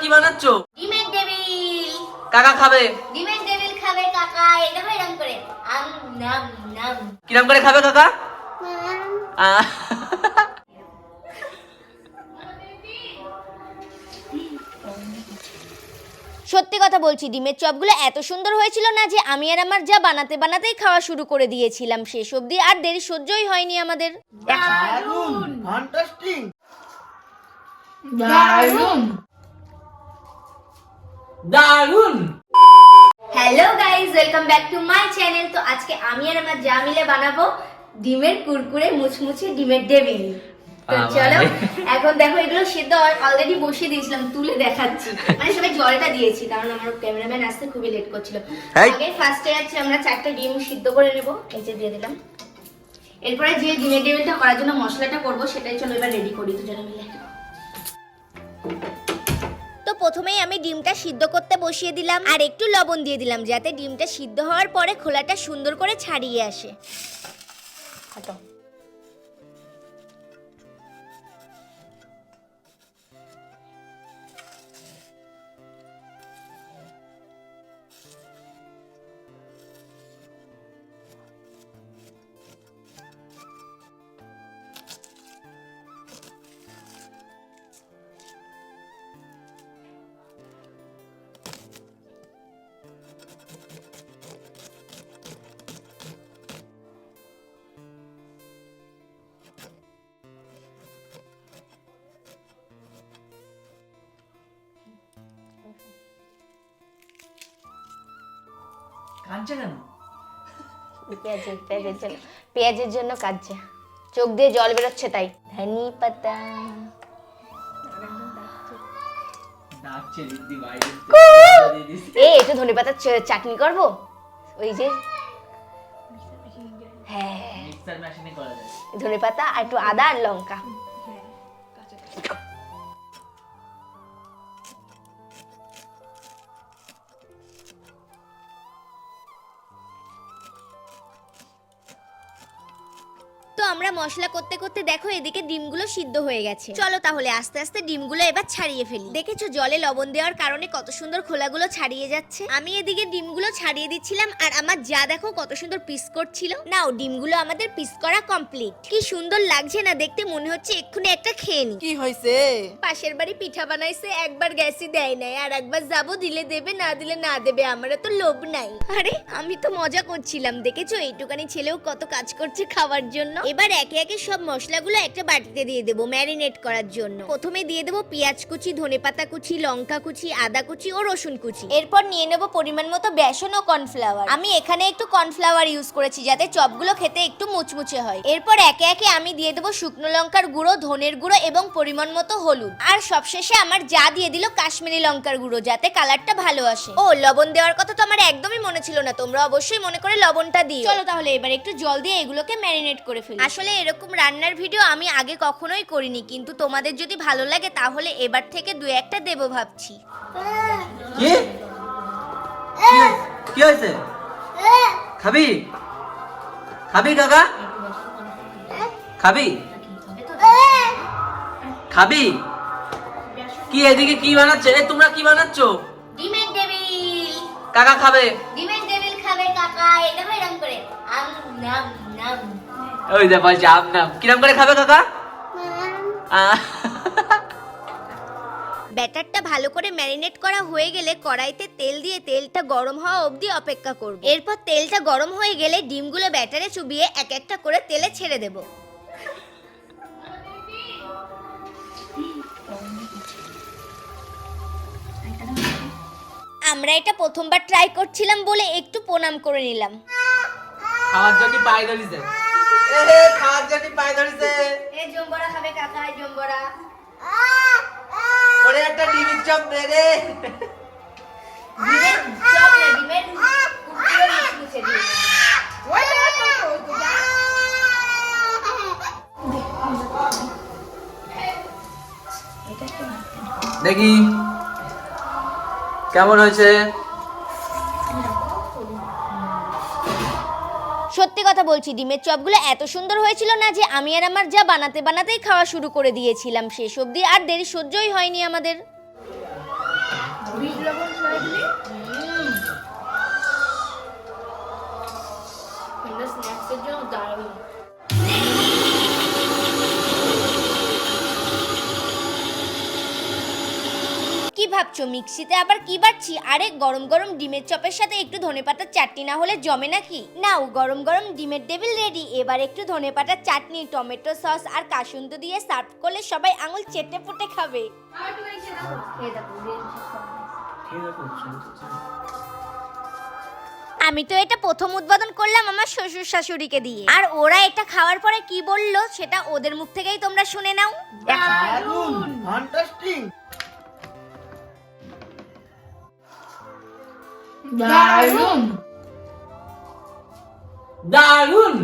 কি বানাচ্ছ? ডিমের টেবিল কাকা খাবে। ডিমের টেবিল খাবে কাকা এটা ভাই এরকম করে। আম নাম নাম। কিরম করে খাবে কাকা? সত্যি কথা বলছি ডিমের চপগুলো এত সুন্দর হয়েছিল না যে আমি আর আমার যা বানাতে বানাতেই খাওয়া শুরু করে দিয়েছিলাম। শেষ অবধি আর দেরি সহ্যই হয়নি আমাদের। ফ্যান্টাস্টিক দারুণ hello guys welcome back to my channel তো আজকে আমি আর আমার যা মিলে বানাবো ডিমের কুরকুরে মুচমুচে ডিমের টেবিল। তো চলো এখন দেখো এগুলো সিদ্ধ অলরেডি বসিয়ে দিয়েছিলাম তুলে দেখাচ্ছি। মানে সবাই জলটা দিয়েছি কারণ আমার ক্যামেরাম্যান আসতে খুবই লেট করছিল। আগে ফার্স্টে আছে আমরা চারটে ডিম সিদ্ধ করে নেব এই যে দিয়ে দিলাম। এরপরে যে ডিমের টেবিলটা করার জন্য মশলাটা করব সেটাই চলো এবার রেডি করি দুজনে মিলে। প্রথমেই আমি ডিমটা সিদ্ধ করতে বসিয়ে দিলাম আর একটু লবণ দিয়ে দিলাম যাতে ডিমটা সিদ্ধ হওয়ার পরে খোলাটা সুন্দর করে ছাড়িয়ে আসে। কাঁদছে কেন পেঁয়াজের পেঁয়াজের জন্য। পেঁয়াজের জন্য কাঁদছে চোখ দিয়ে জল বেরোচ্ছে তাই। ধনি পাতা। ডাকছে দিদি এ একটু ধনে পাতার চাটনি করব? ওই যে। হ্যাঁ। মিক্সার মেশিনে করা যায়। ধনে পাতা আর একটু আদা আর লঙ্কা। আমরা মশলা করতে করতে দেখো এদিকে ডিমগুলো সিদ্ধ হয়ে গেছে। চলো তাহলে আস্তে আস্তে ডিমগুলো এবার ছাড়িয়ে ফেলি। দেখেছ জলে লবণ দেওয়ার কারণে কত সুন্দর খোলাগুলো ছাড়িয়ে যাচ্ছে। আমি এদিকে ডিমগুলো ছাড়িয়ে দিচ্ছিলাম আর আমার যা দেখো কত সুন্দর পিস করছিল। নাও ডিমগুলো আমাদের পিস করা কমপ্লিট কি সুন্দর লাগছে না দেখতে মনে হচ্ছে এক্ষুনি একটা খেয়ে নি। কি হয়েছে? পাশের বাড়ি পিঠা বানাইছে একবার গ্যাসই দেয় নাই আর একবার যাব দিলে দেবে না দিলে না দেবে আমরা তো লোভ নাই। আরে আমি তো মজা করছিলাম দেখেছ? এইটুকানি ছেলেও কত কাজ করছে খাওয়ার জন্য। এবার একে একে সব মশলাগুলো একটা বাটিতে দিয়ে দেবো ম্যারিনেট করার জন্য। প্রথমে দিয়ে দেবো পেঁয়াজ কুচি ধনেপাতা কুচি, লঙ্কা কুচি, আদা কুচি ও রসুন কুচি। এরপর নিয়ে নেব পরিমাণ মতো বেসন ও কর্নফ্লাওয়ার। আমি এখানে একটু কর্নফ্লাওয়ার ইউজ করেছি যাতে চপগুলো খেতে একটু মুচমুচে হয়। এরপর একে একে আমি দিয়ে দেবো শুকনো লঙ্কার গুঁড়ো, ধনের গুঁড়ো এবং পরিমাণ মতো হলুদ। আর সবশেষে আমার যা দিয়ে দিল কাশ্মীরি লঙ্কার গুঁড়ো, যাতে কালারটা ভালো আসে। ও, লবণ দেওয়ার কথা তো আমার একদমই মনে ছিল না। তোমরা অবশ্যই মনে করে লবণটা দিই চলো তাহলে এবার একটু জল দিয়ে এগুলোকে ম্যারিনেট করে ফেলি। আসলে এরকম রান্নার ভিডিও আমি আগে কখনোই করিনি কিন্তু তোমাদের যদি ভালো লাগে তাহলে এবার থেকে দু একটা দেবো ভাবছি। কি? কি হয়েছে? খাবি? খাবি কাকা? খাবি? খাবি? কি এদিকে কি বানাচ্ছে? এ তোমরা কি বানাচ্ছ? ডিমের টেবিল। কাকা খাবে। ডিমের টেবিল খাবে কাকা এটা এরকম করে। আম নাম নাম। ওই দেখো জাম নাম। কিরম করে খাবে কাকা? ব্যাটারটা ভালো করে ম্যারিনেট করা হয়ে গেলে কড়াইতে তেল দিয়ে তেলটা গরম হওয়া অবধি অপেক্ষা করব। এরপর তেলটা গরম হয়ে গেলে ডিমগুলো ব্যাটারে চুবিয়ে এক একটা করে তেলে ছেড়ে দেব। আমরা এটা প্রথমবার ট্রাই করছিলাম বলে একটু প্রণাম করে নিলাম। খাওয়ার জন্য পায়ে ধরিছে এ খাওয়ার জন্য পায়ে ধরিছে। এ জম্বরা খাবে কাকা এই জম্বরা। ওরে একটা ডিমের চপ দে রে। ডিমের চপ না ডিমের কুকুরের মুচমুচে ডিম দেখি। কেমন হয়েছে? সত্যি কথা বলছি, ডিমের চপগুলো এত সুন্দর হয়েছিল না যে আমি আর আমার যা বানাতে বানাতেই খাওয়া শুরু করে দিয়েছিলাম। শেষ অবধি আর দেরি সহ্যই হয়নি আমাদের। স্ন্যাক্সের জন্য দারুণ কি ভাবছ? মিক্সিতে আবার কি বাড়ছি আরে গরম গরম ডিমের চপের সাথে একটু ধনেপাতার চাটনি না হলে জমে নাকি? নাও গরম গরম ডিমের টেবিল রেডি। এবার একটু ধনেপাতার চাটনি টমেটো সস আর কাসুন্দ দিয়ে সার্ভ করলে সবাই আঙুল চেটে ফুটে খাবে। এই দেখো রেল আমি তো এটা প্রথম উদ্বোধন করলাম আমার শ্বশুর শাশুড়িকে দিয়ে। আর ওরা এটা খাওয়ার পরে কি বলল সেটা ওদের মুখ থেকেই তোমরা শুনে নাও। দারুণ ফ্যান্টাস্টিক দারুণ দারুণ